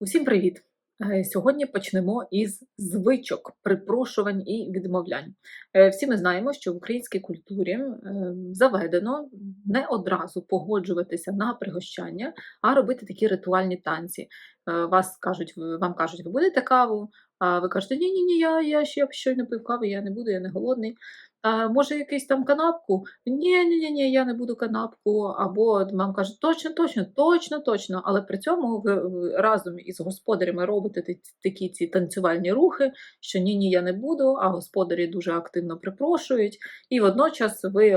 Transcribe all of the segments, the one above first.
Усім привіт! Е, Сьогодні почнемо із звичок, припрошувань і відмовлянь. Е, Всі ми знаємо, що в українській культурі е, заведено не одразу погоджуватися на пригощання, а робити такі ритуальні танці. Е, Вас кажуть, вам кажуть, ви будете каву, а ви кажете, ні, ні, я, я ще щойно пив кави, я не буду, я не голодний. Може, якийсь там канапку? Ні, ні, ні, ні, я не буду канапку. Або вам кажуть, точно, точно, точно, точно. Але при цьому ви, разом із господарями робите такі ці танцювальні рухи, що ні, ні, я не буду, а господарі дуже активно припрошують. І водночас ви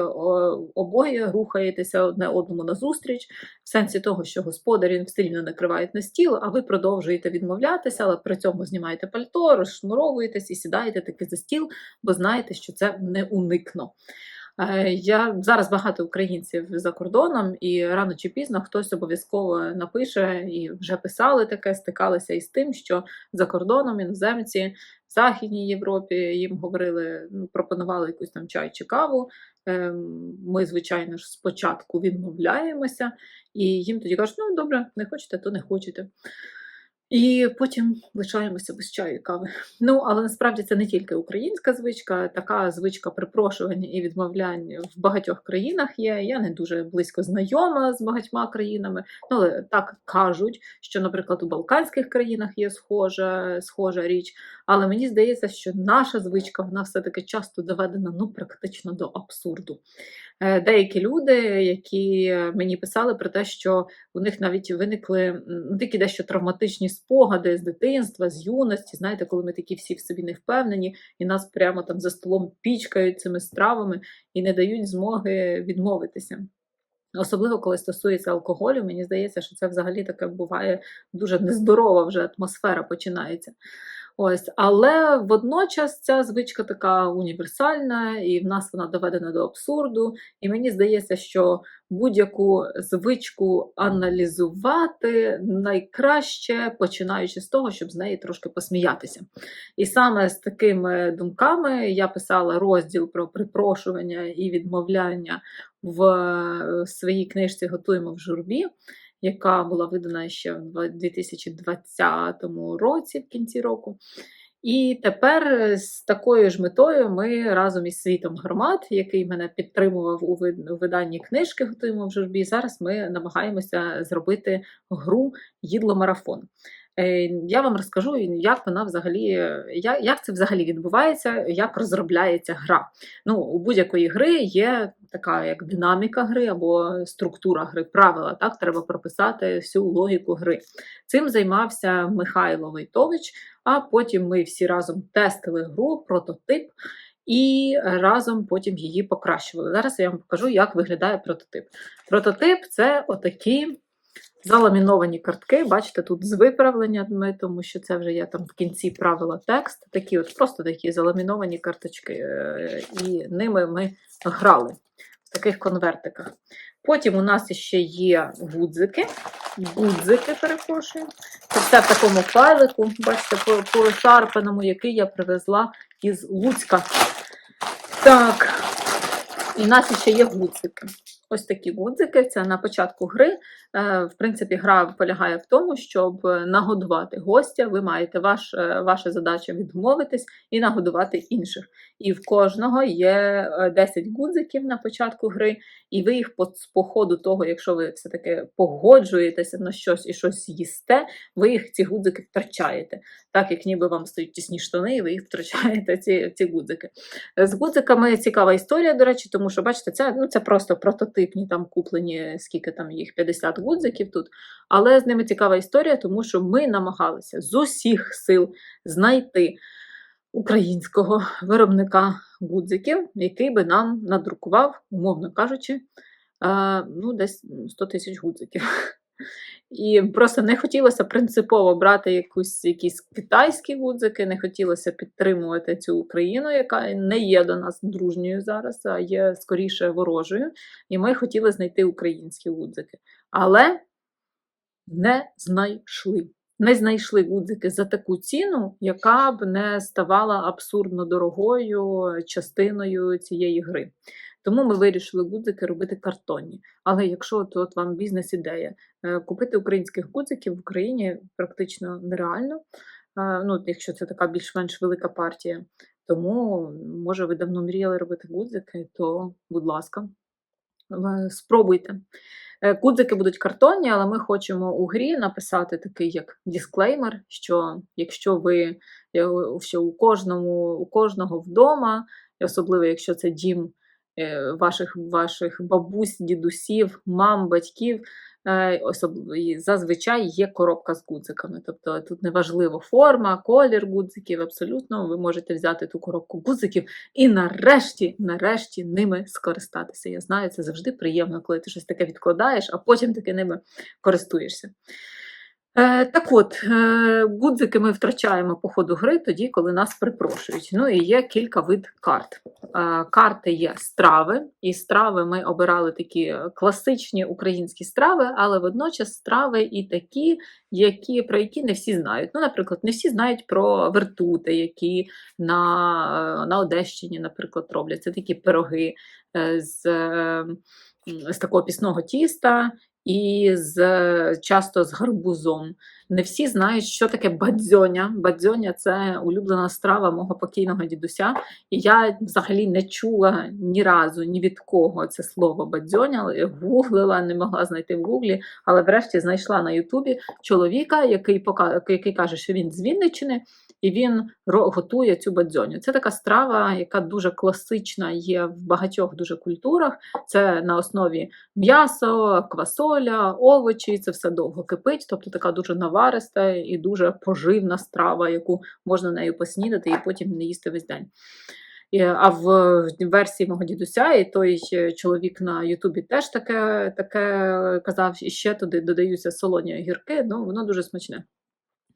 обоє рухаєтеся одне одному назустріч, в сенсі того, що господарі стильно накривають на стіл, а ви продовжуєте відмовлятися, але при цьому знімаєте пальто, розшнуровуєтесь і сідаєте таки за стіл, бо знаєте, що це не уникно. Е, Я зараз багато українців за кордоном, і рано чи пізно хтось обов'язково напише і вже писали таке, стикалися із тим, що за кордоном іноземці в Західній Європі їм говорили, ну, пропонували якусь там чай чи каву. Ем, Ми, звичайно ж, спочатку відмовляємося, і їм тоді кажуть, ну добре, не хочете, то не хочете. І потім лишаємося без чаю і кави. Ну, але насправді це не тільки українська звичка, така звичка припрошування і відмовлянь в багатьох країнах є. Я не дуже близько знайома з багатьма країнами, ну, але так кажуть, що, наприклад, у Балканських країнах є схожа, схожа річ. Але мені здається, що наша звичка вона все-таки часто доведена ну, практично до абсурду. Е, Деякі люди, які мені писали про те, що у них навіть виникли ну, такі дещо травматичні спогади з дитинства, з юності. Знаєте, коли ми такі всі в собі не впевнені, і нас прямо там за столом пічкають цими стравами і не дають змоги відмовитися. Особливо, коли стосується алкоголю, мені здається, що це взагалі таке буває дуже нездорова вже атмосфера починається. Ось, але водночас ця звичка така універсальна, і в нас вона доведена до абсурду. І мені здається, що будь-яку звичку аналізувати найкраще, починаючи з того, щоб з неї трошки посміятися. І саме з такими думками я писала розділ про припрошування і відмовляння в е, своїй книжці Готуємо в журбі, яка була видана ще в 2020 році, в кінці року. І тепер е, з такою ж метою ми разом із світом громад, який мене підтримував у виданні книжки Готуємо в журбі. Зараз ми намагаємося зробити гру Їдло-марафон. Е, Я вам розкажу, як вона взагалі, як це взагалі відбувається, як розробляється гра. Ну, у будь-якої гри є така як динаміка гри або структура гри, правила. Так, треба прописати всю логіку гри. Цим займався Михайло Войтович, а потім ми всі разом тестили гру, прототип. І разом потім її покращували. Зараз я вам покажу, як виглядає прототип. Прототип це отакі заламіновані картки. Бачите, тут з виправленнями, тому що це вже є там в кінці правила текст. Такі от просто такі заламіновані карточки. е, І ними ми грали в таких конвертиках. Потім у нас ще є гудзики. Гудзики, перепрошую. Це все в такому файлику, бачите, по- пошарпаному, який я привезла із Луцька. Так, і у нас ще є гудзики. Ось такі гудзики. Це на початку гри. Е, В принципі, гра полягає в тому, щоб нагодувати гостя. Ви маєте ваш, е, ваша задача відмовитись і нагодувати інших. І в кожного є е, 10 гудзиків на початку гри, і ви їх по, по ходу того, якщо ви все-таки погоджуєтеся на щось і щось їсте, ви їх ці гудзики втрачаєте. Так як ніби вам стають тісні штани, і ви їх втрачаєте, ці, ці гудзики. З гудзиками цікава історія, до речі, тому що, бачите, це, ну, це просто прототипні там куплені, скільки там їх 50 гудзиків тут. Але з ними цікава історія, тому що ми намагалися з усіх сил знайти українського виробника гудзиків, який би нам надрукував, умовно кажучи, е, ну, десь 100 тисяч гудзиків. І просто не хотілося принципово брати якусь, якісь китайські гудзики, не хотілося підтримувати цю Україну, яка не є до нас дружньою зараз, а є скоріше ворожою. І ми хотіли знайти українські гудзики. Але не знайшли. Не знайшли гудзики за таку ціну, яка б не ставала абсурдно дорогою частиною цієї гри. Тому ми вирішили гудзики робити картонні. Але якщо от, от вам бізнес-ідея, е, купити українських гудзиків в Україні практично нереально. Е, Ну, якщо це така більш-менш велика партія. Тому, може, ви давно мріяли робити гудзики, то, будь ласка, е, спробуйте. Е, Гудзики будуть картонні, але ми хочемо у грі написати такий як дисклеймер, що якщо ви е, що у кожному, у кожного вдома, особливо якщо це дім е, ваших, ваших бабусь, дідусів, мам, батьків, е, зазвичай є коробка з гудзиками. Тобто тут неважливо форма, колір гудзиків, абсолютно ви можете взяти ту коробку гудзиків і нарешті, нарешті ними скористатися. Я знаю, це завжди приємно, коли ти щось таке відкладаєш, а потім таки ними користуєшся. Е, так от, е, гудзики ми втрачаємо по ходу гри тоді, коли нас припрошують. Ну і є кілька вид карт. Е, карти є страви, і страви ми обирали такі класичні українські страви, але водночас страви і такі, які, про які не всі знають. Ну, наприклад, не всі знають про вертути, які на, на Одещині, наприклад, роблять. Це такі пироги з, з такого пісного тіста і з, часто з гарбузом. Не всі знають, що таке бадзьоня. Бадзьоня це улюблена страва мого покійного дідуся. І я взагалі не чула ні разу, ні від кого це слово бадзьоня. Гуглила, не могла знайти в Гуглі, але врешті знайшла на Ютубі чоловіка, який, пока, який каже, що він з Вінниччини, і він готує цю бадзьоню. Це така страва, яка дуже класична, є в багатьох дуже культурах. Це на основі м'ясо, квасоля, овочі, це все довго кипить, тобто така дуже навариста і дуже поживна страва, яку можна нею поснідати і потім не їсти весь день. А в версії мого дідуся, і той е, чоловік на Ютубі теж таке, таке казав, і ще туди додаються солоні огірки, ну воно дуже смачне.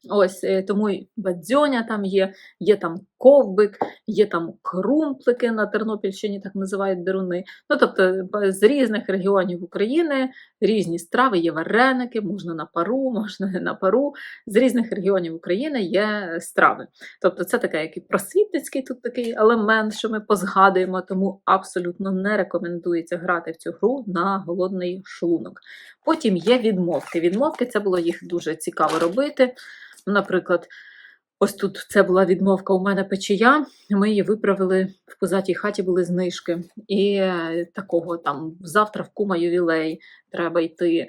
Ось е, тому і бадзьоня там є, є там ковбик, є там крумплики на Тернопільщині, так називають деруни. Ну, тобто з різних регіонів України різні страви, є вареники, можна на пару, можна не на пару. З різних регіонів України є страви. Тобто це таке, як і просвітницький тут такий елемент, що ми позгадуємо, тому абсолютно не рекомендується грати в цю гру на голодний шлунок. Потім є відмовки. Відмовки це було їх дуже цікаво робити. Ну, Наприклад, ось тут це була відмовка у мене печія. Ми її виправили в позатій хаті були знижки. І е, такого там завтра в кума ювілей треба йти. е,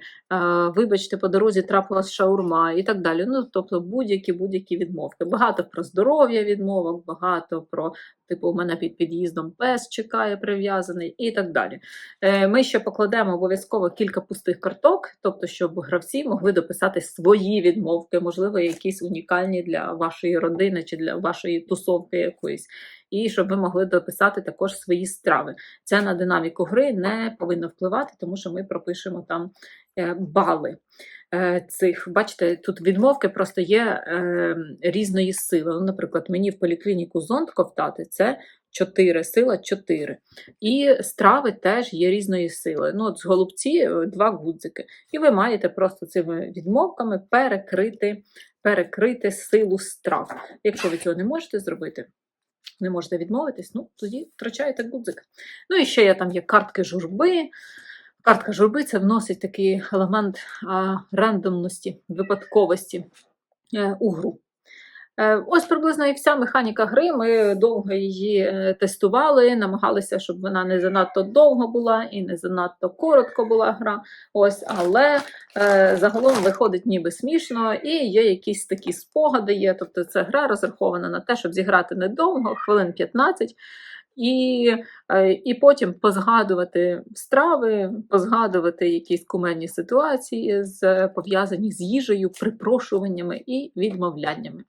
Вибачте, по дорозі трапилась шаурма і так далі. Ну, тобто будь-які будь-які відмовки. Багато про здоров'я відмовок, багато про типу, у мене під під'їздом пес чекає прив'язаний і так далі. Е, Ми ще покладемо обов'язково кілька пустих карток, тобто, щоб гравці могли дописати свої відмовки, можливо, якісь унікальні для вашої родини чи для вашої тусовки якоїсь. І щоб ви могли дописати також свої страви. Це на динаміку гри не повинно впливати, тому що ми пропишемо там е, бали е, цих. Бачите, тут відмовки просто є е, різної сили. Ну, наприклад, мені в поліклініку зонд ковтати це 4, сила 4. І страви теж є різної сили. Ну, от з голубці два гудзики. І ви маєте просто цими відмовками перекрити, перекрити силу страв. Якщо ви цього не можете зробити, не можете відмовитись, ну тоді втрачаєте гудзик. Ну і ще є там є картки журби. Картка журби це вносить такий елемент а, рандомності, випадковості е, у гру. Е, Ось приблизно і вся механіка гри. Ми довго її е, тестували, намагалися, щоб вона не занадто довго була і не занадто коротко була гра. Ось, але е, загалом виходить ніби смішно, і є якісь такі спогади. Є. Тобто це гра розрахована на те, щоб зіграти недовго, хвилин 15. І, е, і потім позгадувати страви, позгадувати якісь кумедні ситуації, з, пов'язані з їжею, припрошуваннями і відмовляннями.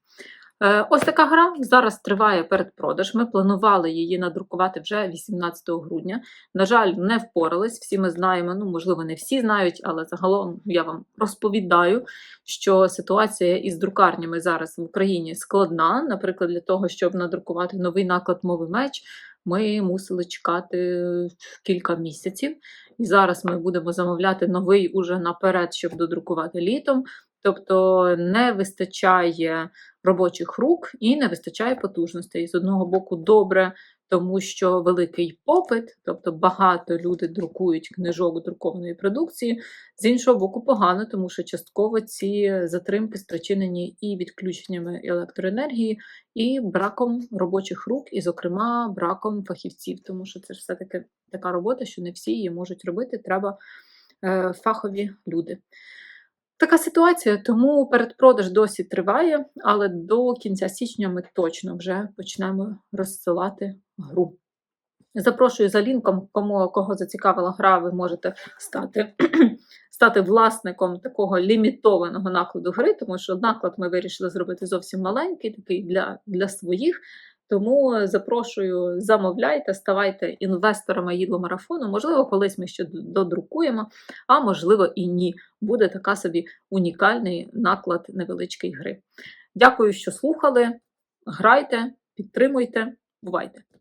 Е, Ось така гра зараз триває передпродаж. Ми планували її надрукувати вже 18 грудня. На жаль, не впорались. Всі ми знаємо, ну можливо, не всі знають, але загалом я вам розповідаю, що ситуація із друкарнями зараз в Україні складна. Наприклад, для того, щоб надрукувати новий наклад мови меч, ми мусили чекати кілька місяців. І зараз ми будемо замовляти новий уже наперед, щоб додрукувати літом. Тобто не вистачає робочих рук і не вистачає потужностей. З одного боку, добре, тому що великий попит, тобто багато люди друкують книжок друкованої продукції. З іншого боку, погано, тому що частково ці затримки спричинені і відключеннями електроенергії, і браком робочих рук, і, зокрема, браком фахівців, тому що це ж все-таки така робота, що не всі її можуть робити. Треба е, фахові люди. Така ситуація, тому передпродаж досі триває, але до кінця січня ми точно вже почнемо розсилати гру. Запрошую за лінком, кому кого зацікавила гра, ви можете стати, стати власником такого лімітованого накладу гри, тому що наклад ми вирішили зробити зовсім маленький, такий для, для своїх. Тому запрошую, замовляйте, ставайте інвесторами їдломарафону. Можливо, колись ми ще додрукуємо, а можливо і ні. Буде така собі унікальний наклад невеличкої гри. Дякую, що слухали. Грайте, підтримуйте, бувайте!